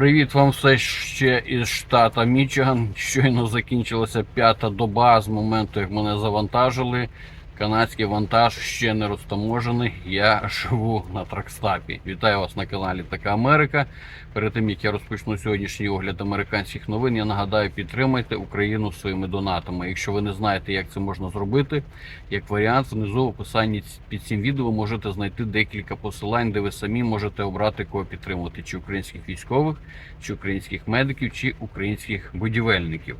Привіт вам все ще із штата Мічиган. Щойно закінчилася п'ята доба з моменту, як мене завантажили. Канадський вантаж ще не розтаможений. Я живу на Тракстапі. Вітаю вас на каналі Така Америка. Перед тим як я розпочну сьогоднішній огляд американських новин, я нагадаю, підтримайте Україну своїми донатами. Якщо ви не знаєте, як це можна зробити, як варіант, внизу в описанні під цим відео можете знайти декілька посилань, де ви самі можете обрати кого підтримувати: чи українських військових, чи українських медиків, чи українських будівельників.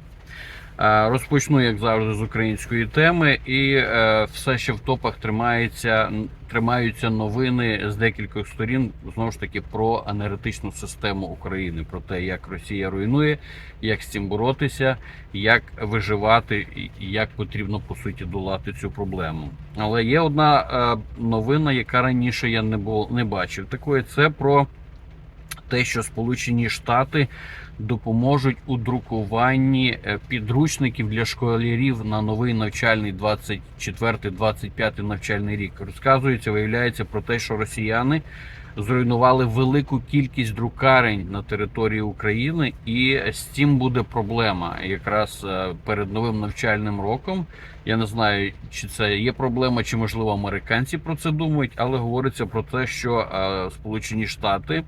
Е, Розпочну, як завжди, з української теми, і е, все ще в топах тримається, тримаються новини з декількох сторін знову ж таки про енергетичну систему України, про те, як Росія руйнує, як з цим боротися, як виживати, як потрібно по суті долати цю проблему. Але є одна е, новина, яка раніше я не був не бачив. Такої це про те, що Сполучені Штати допоможуть у друкуванні е, підручників для школярів на новий навчальний 24-25 навчальний рік. Розказується, виявляється про те, що росіяни зруйнували велику кількість друкарень на території України, і з цим буде проблема. Якраз е, перед новим навчальним роком. Я не знаю, чи це є проблема, чи можливо американці про це думають, але говориться про те, що е, Сполучені Штати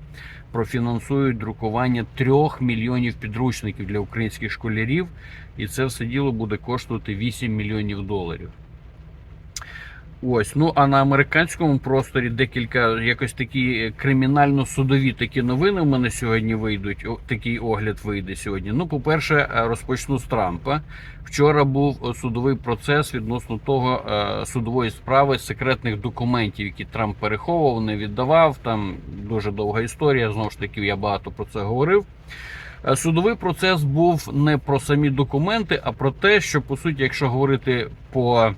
профінансують друкування трьох мільйонів підручників для українських школярів, і це все діло буде коштувати 8 мільйонів доларів. Ось, ну а на американському просторі декілька якось такі кримінально-судові такі новини в мене сьогодні вийдуть. Такий огляд вийде сьогодні. Ну, по-перше, е, розпочну з Трампа. Вчора був е, судовий процес відносно того е, судової справи секретних документів, які Трамп переховував, не віддавав. Там дуже довга історія. Знову ж таки, я багато про це говорив. Судовий процес був не про самі документи, а про те, що по суті, якщо говорити по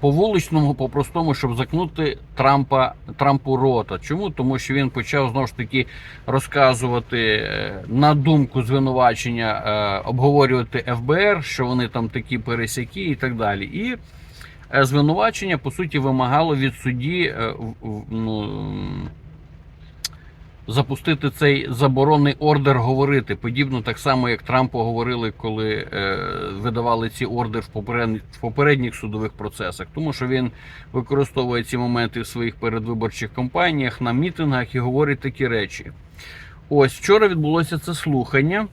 по вуличному, по простому, щоб закнути Трампа Трампу рота. Чому? Тому що він почав знову ж таки розказувати е, на думку звинувачення, е, обговорювати ФБР, що вони там такі пересякі і так далі. І е, звинувачення по суті вимагало від судді ну, запустити цей заборонний ордер говорити. Подібно так само, як Трампу говорили, коли е, видавали ці ордер в попередніх, в попередніх судових процесах, тому що він використовує ці моменти в своїх передвиборчих кампаніях на мітингах і говорить такі речі. Ось вчора відбулося це слухання.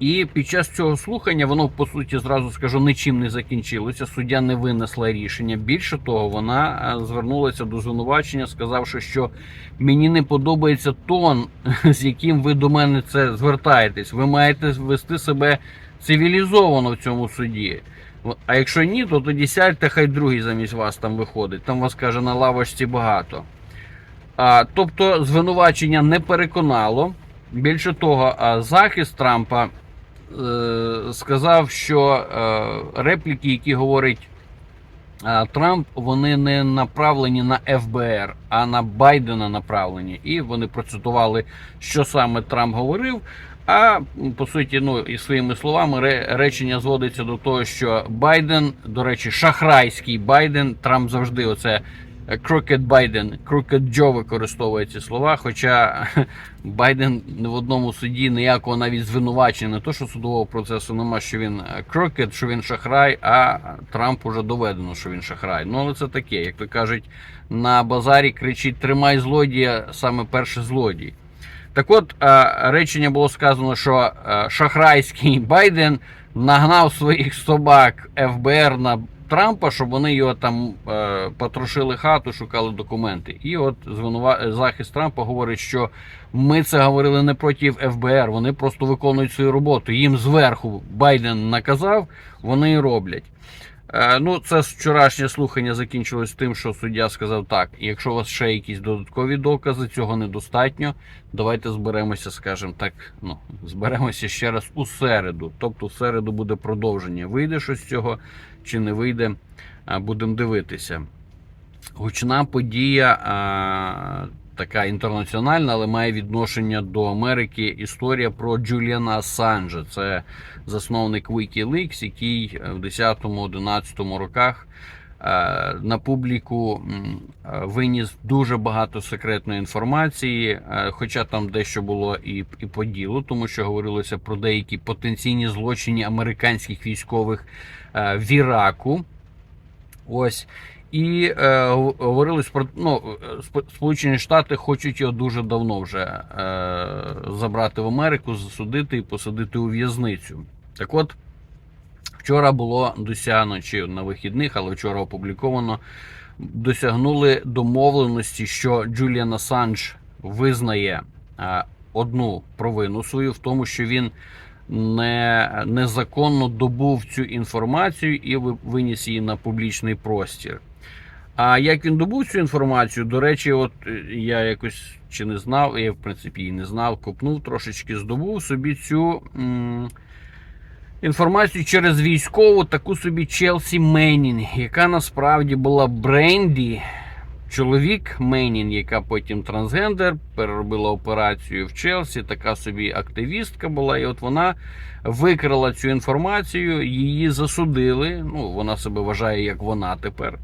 І під час цього слухання воно по суті зразу скажу нічим не закінчилося. Суддя не винесла рішення. Більше того, вона е, звернулася до звинувачення, сказавши, що мені не подобається тон, з яким ви до мене це звертаєтесь. Ви маєте вести себе цивілізовано в цьому суді. А якщо ні, то тоді сядьте, хай другий замість вас там виходить. Там вас каже на лавочці багато. А, тобто звинувачення не переконало. Більше того, захист Трампа сказав, що е, репліки, які говорить е, Трамп, вони не направлені на ФБР, а на Байдена направлені. І вони процитували, що саме Трамп говорив. А по суті, ну і своїми словами, речення зводиться до того, що Байден, до речі, шахрайський Байден, Трамп завжди оце Крокет Байден, Крокет Джо використовує ці слова. Хоча Байден в одному суді ніякого навіть звинувачення, не то що судового процесу нема, що він крокет, що він шахрай, а Трамп уже доведено, що він шахрай. Ну але це таке, як то кажуть, на базарі кричить Тримай злодія, саме перший злодій. Так от е, речення було сказано, що е, шахрайський Байден нагнав своїх собак ФБР на Трампа, щоб вони його там е, потрошили хату, шукали документи. І от звинува... захист Трампа говорить, що ми це говорили не проти ФБР, вони просто виконують свою роботу. Їм зверху Байден наказав, вони і роблять. Е, Ну, це вчорашнє слухання закінчилось тим, що суддя сказав так: якщо у вас ще якісь додаткові докази, цього недостатньо. Давайте зберемося, скажімо так. Ну, зберемося ще раз у середу. Тобто, в середу буде продовження. Вийде щось з цього чи не вийде, будемо дивитися. Гучна подія. Така інтернаціональна, але має відношення до Америки. Історія про Джуліана Ассанжа. Це засновник Wikileaks, який в 10-11 роках на публіку е, виніс дуже багато секретної інформації, е, хоча там дещо було і, і по ділу, тому що говорилося про деякі потенційні злочини американських військових е, в Іраку. Ось. І е, гов- говорилось про ну, Сполучені Штати хочуть його дуже давно вже е, забрати в Америку, засудити і посадити у в'язницю. Так от, вчора було досягнено чи на вихідних, але вчора опубліковано. Досягнули домовленості, що Джуліан Ассанж визнає е, одну провину свою в тому, що він не, незаконно добув цю інформацію і ви- виніс її на публічний простір. А як він добув цю інформацію, до речі, от е, я якось чи не знав, я в принципі її не знав, копнув трошечки, здобув собі цю м, інформацію через військову таку собі Челсі Мейнін, яка насправді була Бренді, чоловік Мейнін, яка потім трансгендер, переробила операцію в Челсі, така собі активістка була, і от вона викрила цю інформацію, її засудили. Ну, вона себе вважає як вона тепер.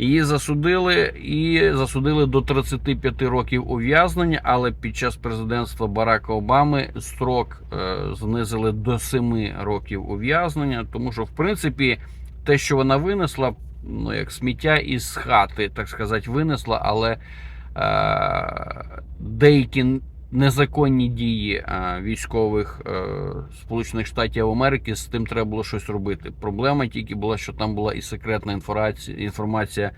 Її засудили і засудили до 35 років ув'язнення, але під час президентства Барака Обами строк е, знизили до 7 років ув'язнення, тому що, в принципі, те, що вона винесла, ну як сміття із хати, так сказати, винесла, але е, деякі незаконні дії е, військових е, Сполучених Штатів Америки з тим треба було щось робити. Проблема тільки була, що там була і секретна інформація, інформація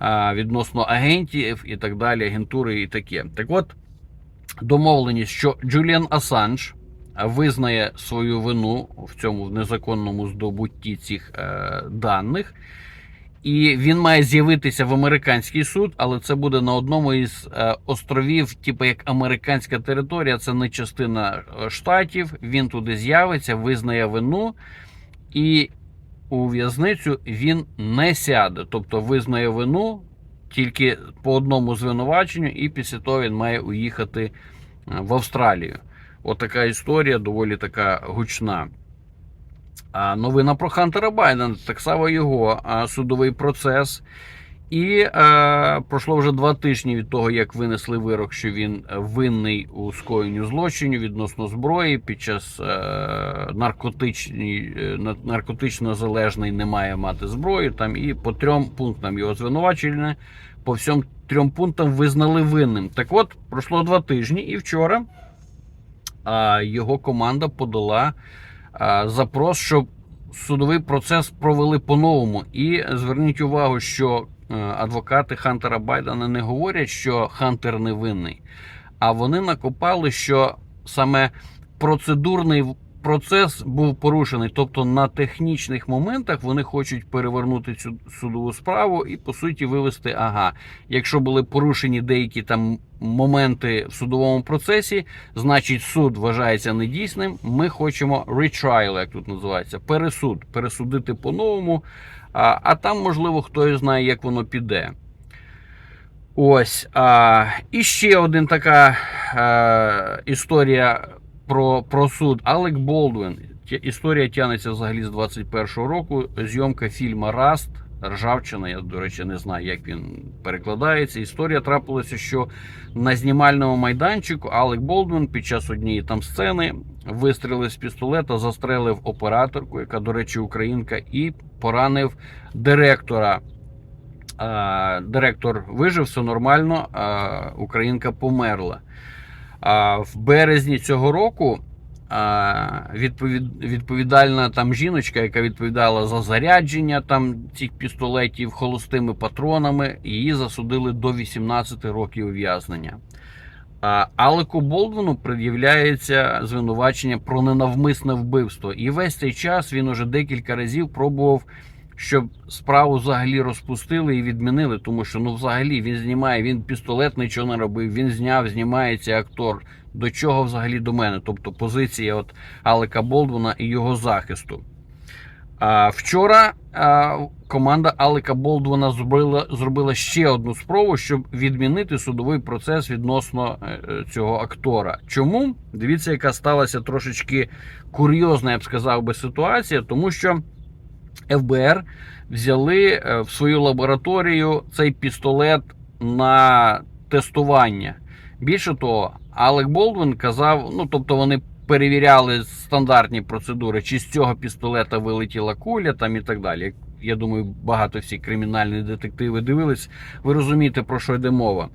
е, відносно агентів і так далі, агентури і таке. Так от, домовленість, що Джуліан Асанж визнає свою вину в цьому незаконному здобутті цих даних. І він має з'явитися в американський суд, але це буде на одному із е, островів, типу як американська територія, це не частина е, штатів. Він туди з'явиться, визнає вину, і у в'язницю він не сяде. Тобто визнає вину тільки по одному звинуваченню, і після того він має уїхати е, в Австралію. Отака історія доволі така гучна. Новина про Хантера Байдена, так само його судовий процес. І е, пройшло вже два тижні від того, як винесли вирок, що він винний у скоєнні злочинів відносно зброї під час е, наркотичні, е, наркотично залежний не має мати зброю. Там і по трьом пунктам його звинувачення, по всім трьом пунктам визнали винним. Так от пройшло два тижні, і вчора а, його команда подала запрос, щоб судовий процес провели по-новому. І зверніть увагу, що е, адвокати Хантера Байдена не говорять, що Хантер невинний, а вони накопали, що саме процедурний процес був порушений. Тобто на технічних моментах вони хочуть перевернути цю судову справу і по суті вивести, ага, якщо були порушені деякі там моменти в судовому процесі, значить суд вважається недійсним. Ми хочемо retrial, як тут називається, пересуд, пересудити по-новому. А, а там, можливо, хтось знає, як воно піде. Ось. А, і ще один така а, історія про, про суд. Алек Болдвін. Ті- Історія тягнеться взагалі з 21-го року. Зйомка фільму Раст. Ржавчина, я, до речі, не знаю, як він перекладається. Історія трапилася, що на знімальному майданчику Алек Болдвін під час однієї там сцени вистрілив з пістолета, застрелив операторку, яка, до речі, українка, і поранив директора. Директор вижив, все нормально, а українка померла. В березні цього року відповідальна там жіночка, яка відповідала за зарядження там цих пістолетів холостими патронами, її засудили до 18 років ув'язнення. Алеку Болдвіну пред'являється звинувачення про ненавмисне вбивство. І весь цей час він уже декілька разів пробував, щоб справу взагалі розпустили і відмінили, тому що ну взагалі він знімає, він пістолет нічого не робив, він зняв, знімається актор. До чого взагалі до мене? Тобто позиція от Алека Болдвіна і його захисту. А вчора а, команда Алека Болдвіна зробила, зробила ще одну спробу, щоб відмінити судовий процес відносно е, цього актора. Чому? Дивіться, яка сталася трошечки курйозна, я б сказав би, ситуація, тому що ФБР взяли е, в свою лабораторію цей пістолет на тестування. Більше того, Алек Болдвін казав: ну тобто вони перевіряли стандартні процедури, чи з цього пістолета вилетіла куля там і так далі. Я думаю, багато всі кримінальні детективи дивились. Ви розумієте, про що йде мова.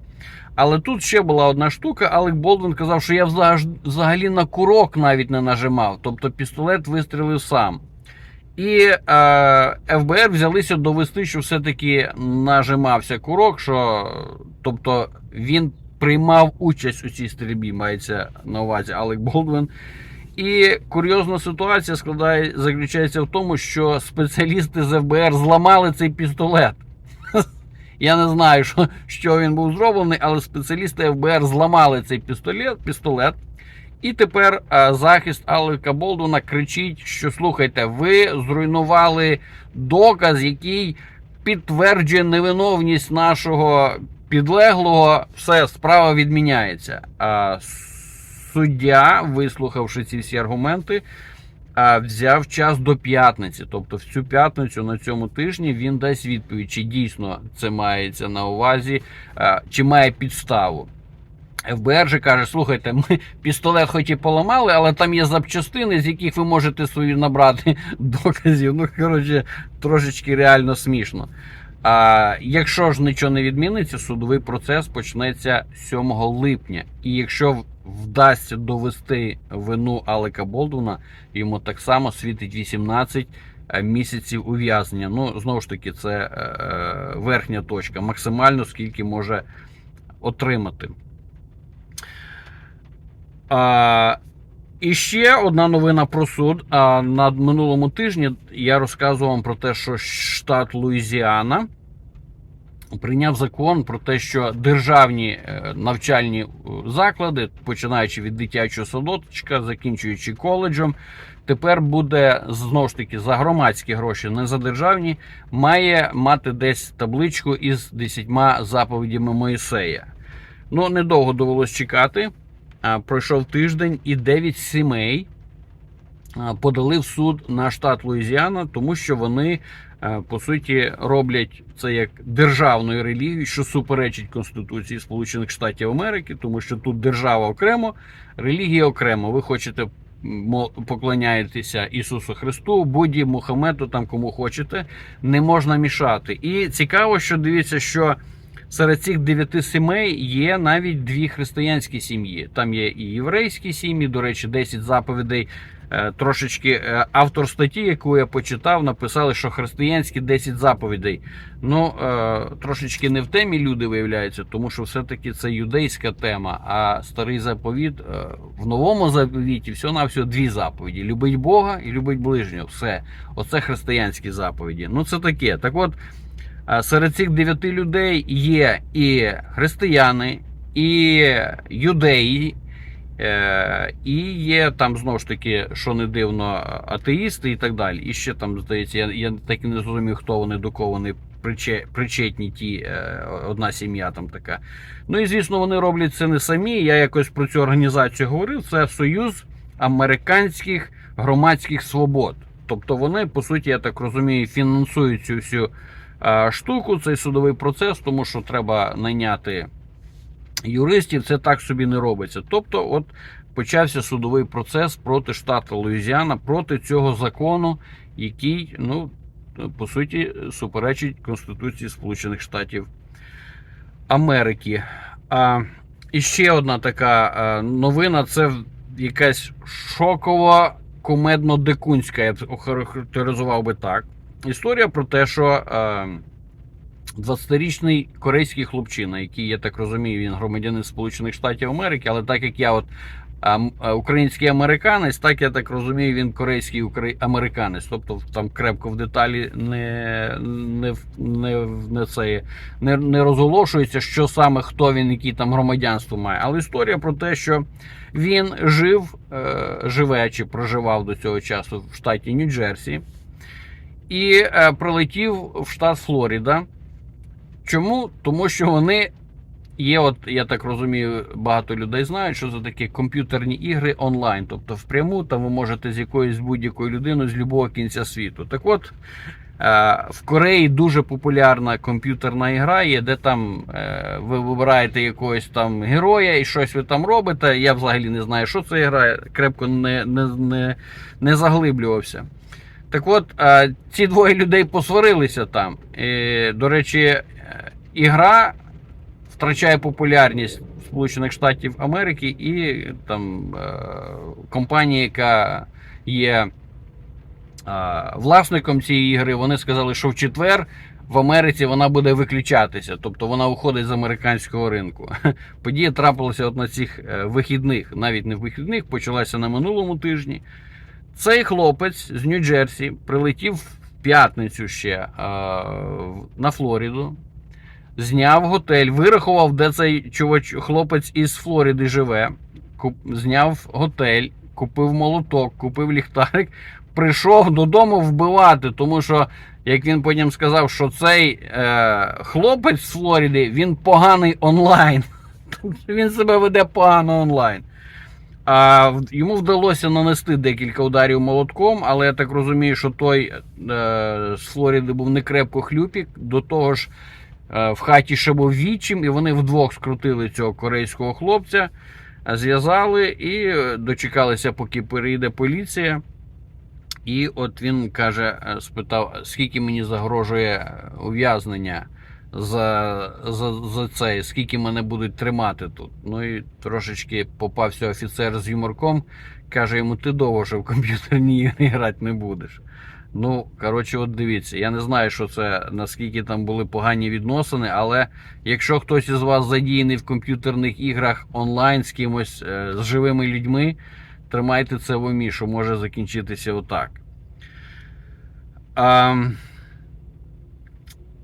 Але тут ще була одна штука. Алек Болдвін казав, що я взаг- взагалі на курок навіть не нажимав. Тобто пістолет вистрілив сам. І е, ФБР взялися довести, що все-таки нажимався курок, що тобто він приймав участь у цій стрільбі, мається на увазі Алек Болдвін. І курйозна ситуація складає, заключається в тому, що спеціалісти з ФБР зламали цей пістолет. Я не знаю, що, що він був зроблений, але спеціалісти ФБР зламали цей пістолет. пістолет і тепер е, захист Алека Болдуна кричить, що слухайте, ви зруйнували доказ, який підтверджує невиновність нашого підлеглого. Все, справа відміняється. А суддя, вислухавши ці всі аргументи, взяв час до п'ятниці. Тобто, в цю п'ятницю на цьому тижні він дасть відповідь, чи дійсно це мається на увазі, чи має підставу. ФБР же каже: слухайте, ми пістолет хоч і поламали, але там є запчастини, з яких ви можете свої набрати доказів. Ну, коротше, трошечки реально смішно. А якщо ж нічого не відміниться, судовий процес почнеться 7 липня. І якщо вдасться довести вину Алека Болдуна, йому так само світить 18 е, місяців ув'язнення. Ну, знову ж таки, це е, е, верхня точка, максимально скільки може отримати. А, і ще одна новина про суд. А, на минулому тижні я розказував вам про те, що штат Луїзіана прийняв закон про те, що державні е, навчальні е, заклади, починаючи від дитячого садочка, закінчуючи коледжем, тепер буде знову ж таки за громадські гроші, не за державні, має мати десь табличку із 10 заповідями Моїсея. Ну, недовго довелось чекати. Пройшов тиждень, і 9 сімей подали в суд на штат Луїзіана, тому що вони е, по суті роблять це як державною релігією, що суперечить Конституції Сполучених Штатів Америки, тому що тут держава окремо, релігія окремо. Ви хочете поклоняєтеся Ісусу Христу, Будді, Мухаммеду, там кому хочете, не можна мішати. І цікаво, що дивіться, що серед цих дев'яти сімей є навіть дві християнські сім'ї. Там є і єврейські сім'ї, до речі, 10 заповідей. Е, Трошечки е, автор статті, яку я почитав, написали, що християнські 10 заповідей. Ну, е, трошечки не в темі люди виявляються, тому що все-таки це юдейська тема. А старий заповіт в новому заповіті всього на всього дві заповіді: любить Бога і любить ближнього. Все, оце християнські заповіді. Ну, це таке. Так от. А Серед цих дев'яти людей є і християни, і юдеї, е, і є там знову ж таки, що не дивно, атеїсти і так далі. І ще там, здається, я, я так і не зрозумів, хто вони до кого вони причетні, ті е, одна сім'я там така. Ну і звісно, вони роблять це не самі. Я якось про цю організацію говорив. Це Союз американських громадських свобод. Тобто вони, по суті, я так розумію, фінансують цю всю е, штуку, цей судовий процес, тому що треба найняти юристів, це так собі не робиться. Тобто, от почався судовий процес проти штату Луїзіана, проти цього закону, який, ну, по суті, суперечить Конституції Сполучених Штатів Америки. А, і ще одна така е, новина: це якась шокова кумедно-дикунська, я б охарактеризував би так. Історія про те, що е, 20-річний корейський хлопчина, який, я так розумію, він громадянин Сполучених Штатів Америки, але так як я от а, український американець, так я так розумію, він корейський американець. Тобто там крепко в деталі не, не, не, не, це, не, не розголошується, що саме хто він, який там громадянство має. Але історія про те, що він жив, е, живе чи проживав до цього часу в штаті Нью-Джерсі і е, прилетів в штат Флоріда. Чому? Тому що вони Є, от я так розумію, багато людей знають, що це такі комп'ютерні ігри онлайн. Тобто впряму там ви можете з якоюсь будь-якою людиною з будь-якого кінця світу. Так от е, в Кореї дуже популярна комп'ютерна ігра є, де там е, ви вибираєте якогось там героя і щось ви там робите. Я взагалі не знаю, що це гра, крепко не, не, не, не заглиблювався. Так от, е, ці двоє людей посварилися там. І, до речі, е, ігра втрачає популярність Сполучених Штатів Америки і там е, компанія, яка є власником цієї ігри, вони сказали, що в четвер в Америці вона буде виключатися, тобто вона уходить з американського ринку. Подія трапилася от на цих вихідних, навіть не вихідних, почалася на минулому тижні. Цей хлопець з Нью-Джерсі прилетів в п'ятницю ще е, на Флориду, зняв готель, вирахував, де цей чувач, хлопець із Флориди живе. Куп, зняв готель, купив молоток, купив ліхтарик, прийшов додому вбивати, тому що, як він потім сказав, що цей е, хлопець з Флориди він поганий онлайн. Він себе веде погано онлайн. А йому вдалося нанести декілька ударів молотком, але я так розумію, що той е, з Флориди був не крепко хлюпік. До того ж, е, в хаті ще був вічим, і вони вдвох скрутили цього корейського хлопця, е, зв'язали і е, дочекалися, поки перейде поліція. І от він каже, е, спитав, скільки мені загрожує ув'язнення за, за, за це, скільки мене будуть тримати тут. Ну і трошечки попався офіцер з юморком, каже йому, ти довго вже в комп'ютерні ігри грати не будеш. Ну, коротше, от дивіться, я не знаю, що це, наскільки там були погані відносини, але якщо хтось із вас задіяний в комп'ютерних іграх онлайн з кимось, е, з живими людьми, тримайте це в умі, що може закінчитися отак. А,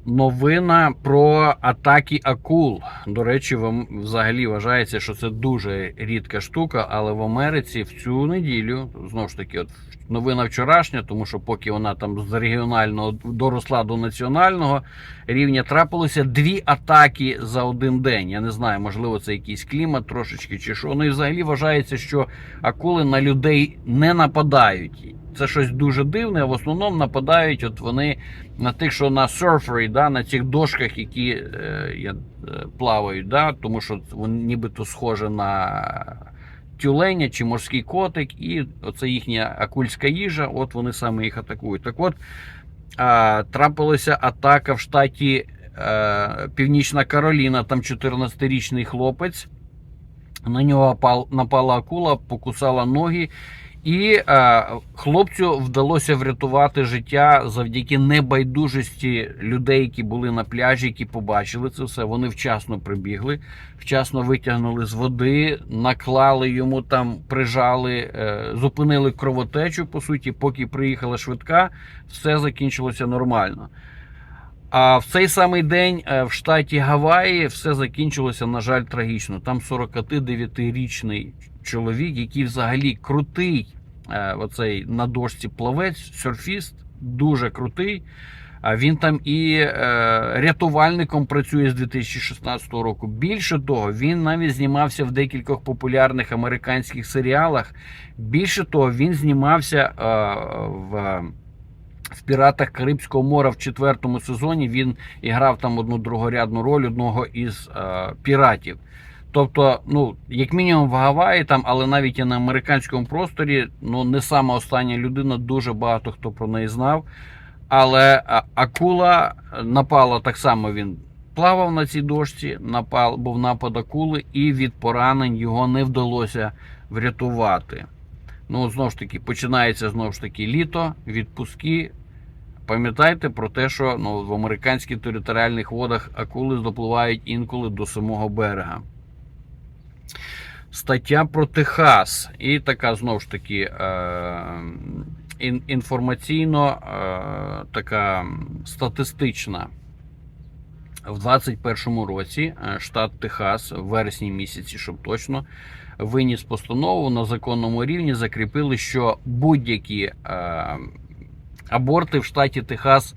новина про атаки акул. До речі, вам взагалі вважається, що це дуже рідка штука, але в Америці в цю неділю, знову ж таки, от новина вчорашня, тому що поки вона там з регіонального доросла до національного рівня, трапилося дві атаки за один день. Я не знаю, можливо, це якийсь клімат трошечки чи що. Ну і взагалі вважається, що акули на людей не нападають. Це щось дуже дивне. В основному нападають от вони на тих, що на серфері, да, на цих дошках, які е, е, плавають, да, тому що вони нібито схоже на тюленя чи морський котик, і оце їхня акульська їжа, от вони саме їх атакують. Так от а, трапилася атака в штаті е, Північна Кароліна, там 14-річний хлопець. На нього напала акула, покусала ноги. І е, хлопцю вдалося врятувати життя завдяки небайдужості людей, які були на пляжі, які побачили це все. Вони вчасно прибігли, вчасно витягнули з води, наклали йому там, прижали, е, зупинили кровотечу. По суті, поки приїхала швидка, все закінчилося нормально. А в цей самий день е, в штаті Гаваї все закінчилося, на жаль, трагічно. Там 49-річний чоловік, який взагалі крутий, оцей на дошці плавець, серфіст, дуже крутий. А він там і е, рятувальником працює з 2016 року. Більше того, він навіть знімався в декількох популярних американських серіалах. Більше того, він знімався е, в в Піратах Карибського моря в четвертому сезоні він іграв там одну другорядну роль одного із е, піратів. Тобто, ну, як мінімум в Гаваї, там, але навіть і на американському просторі, ну, не сама остання людина, дуже багато хто про неї знав. Але акула напала так само. Він плавав на цій дошці, напал, був напад акули, і від поранень його не вдалося врятувати. Ну, знову ж таки, починається знову ж таки літо, відпуски. Пам'ятайте про те, що ну, в американських територіальних водах акули допливають інколи до самого берега. Стаття про Техас. І така знову ж таки е, інформаційно е, така статистична. В 2021 році е, штат Техас в вересні місяці, щоб точно, виніс постанову на законному рівні, закріпили, що будь-які аборти в штаті Техас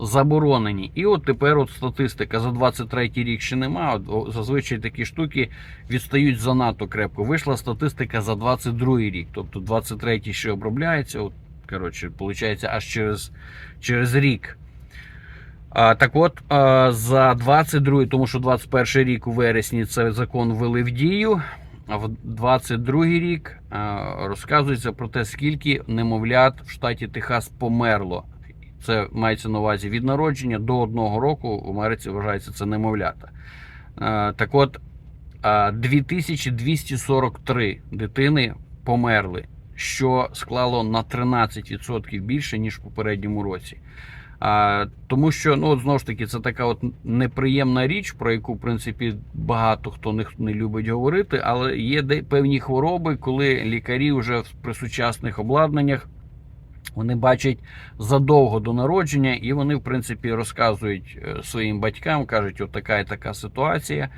заборонені. І от тепер от статистика за 23 рік ще нема. От, зазвичай такі штуки відстають занадто крепко. Вийшла статистика за 22 рік, тобто 23 ще обробляється. От, коротше, виходить, аж через, через рік. А, так от, а, за 22, тому що 21 рік у вересні цей закон ввели в дію. А в 22 рік розказується про те, скільки немовлят в штаті Техас померло. Це мається на увазі від народження до одного року в Америці вважається це немовлята. Так от, 2243 дитини померли, що склало на 13% більше, ніж в попередньому році. А, тому що ну от знову ж таки це така от неприємна річ, про яку в принципі багато хто не, не любить говорити, але є де певні хвороби, коли лікарі вже при сучасних обладнаннях вони бачать задовго до народження, і вони, в принципі, розказують е, своїм батькам, кажуть, от така і така ситуація.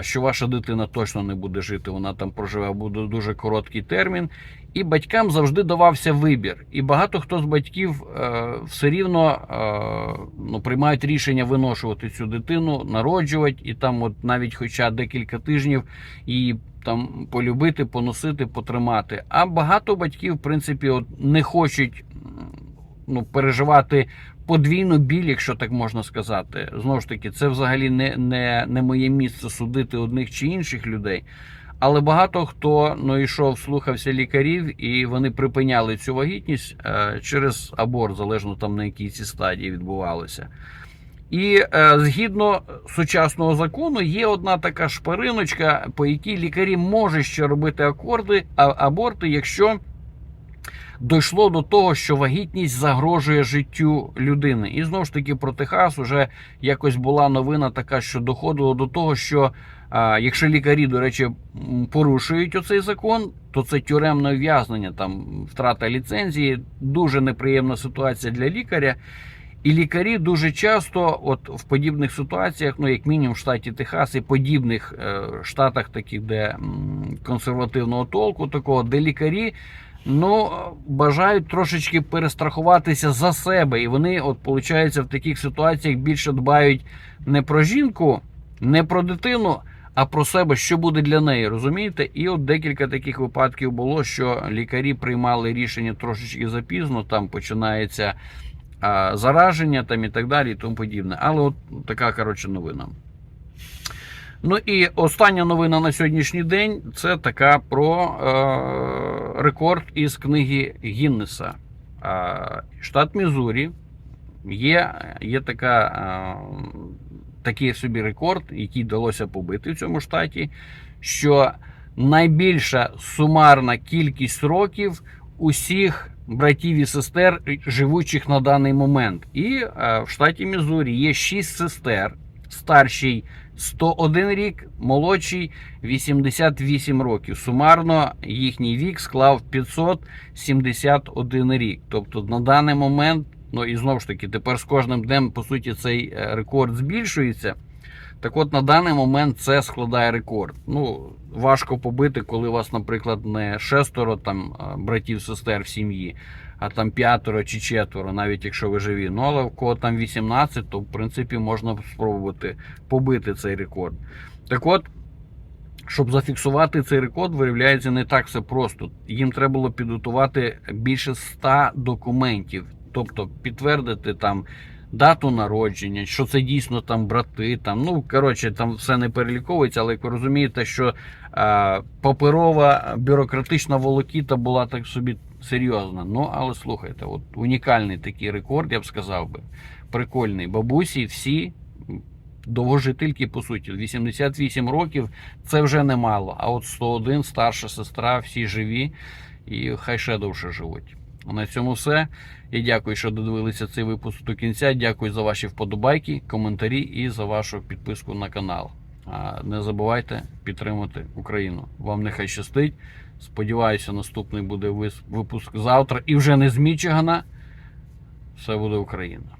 Що ваша дитина точно не буде жити, вона там проживе буде дуже короткий термін. І батькам завжди давався вибір. І багато хто з батьків е, все рівно е, ну, приймають рішення виношувати цю дитину, народжувати, і там, от навіть хоча декілька тижнів її там полюбити, поносити, потримати. А багато батьків, в принципі, от не хочуть ну, переживати подвійну біль, якщо так можна сказати. Знову ж таки, це взагалі не, не, не моє місце судити одних чи інших людей. Але багато хто ну, йшов, слухався лікарів, і вони припиняли цю вагітність е, через аборт, залежно там на якій ці стадії відбувалося. І е, згідно сучасного закону є одна така шпариночка, по якій лікарі можуть ще робити акорди, аборти, якщо дійшло до того, що вагітність загрожує життю людини. І знову ж таки про Техас вже якось була новина така, що доходило до того, що а, якщо лікарі, до речі, порушують оцей закон, то це тюремне ув'язнення, там втрата ліцензії, дуже неприємна ситуація для лікаря. І лікарі дуже часто, от в подібних ситуаціях, ну як мінімум в штаті Техас і подібних е, штатах, таких, де консервативного толку, такого, де лікарі ну, бажають трошечки перестрахуватися за себе. І вони, от, виходить, в таких ситуаціях більше дбають не про жінку, не про дитину, а про себе, що буде для неї, розумієте? І от декілька таких випадків було, що лікарі приймали рішення трошечки запізно, там починається зараження там і так далі, і тому подібне. Але от така коротше новина. Ну і остання новина на сьогоднішній день це така про е, рекорд із книги Гіннеса. Е, штат Мізурі є, є така, е, такий собі рекорд, який вдалося побити в цьому штаті, що найбільша сумарна кількість років усіх братів і сестер, живучих на даний момент. І е, в штаті Мізурі є 6 сестер, старший 101 рік, молодший 88 років. Сумарно їхній вік склав 571 рік. Тобто на даний момент, ну і знову ж таки, тепер з кожним днем, по суті, цей е, рекорд збільшується. Так от на даний момент це складає рекорд. Ну, важко побити, коли у вас, наприклад, не шестеро там братів, сестер в сім'ї, а там п'ятеро чи четверо, навіть якщо ви живі. Ну, але в кого там 18, то в принципі можна спробувати побити цей рекорд. Так от, щоб зафіксувати цей рекорд, виявляється не так все просто. Їм треба було підготувати більше 100 документів, тобто підтвердити там дату народження, що це дійсно там брати. Там, ну коротше, там все не переліковується, але як ви розумієте, що е, паперова бюрократична волокіта була так собі серйозна. Ну, але слухайте, от унікальний такий рекорд, я б сказав би, прикольний. Бабусі всі. Довгожительки, по суті, 88 років це вже немало. А от 101, старша сестра, всі живі і хай ще довше живуть. На цьому все. Я дякую, що додивилися цей випуск до кінця. Дякую за ваші вподобайки, коментарі і за вашу підписку на канал. А Не забувайте підтримати Україну. Вам нехай щастить. Сподіваюся, наступний буде випуск завтра. І вже не з Мічигана. Все буде Україна.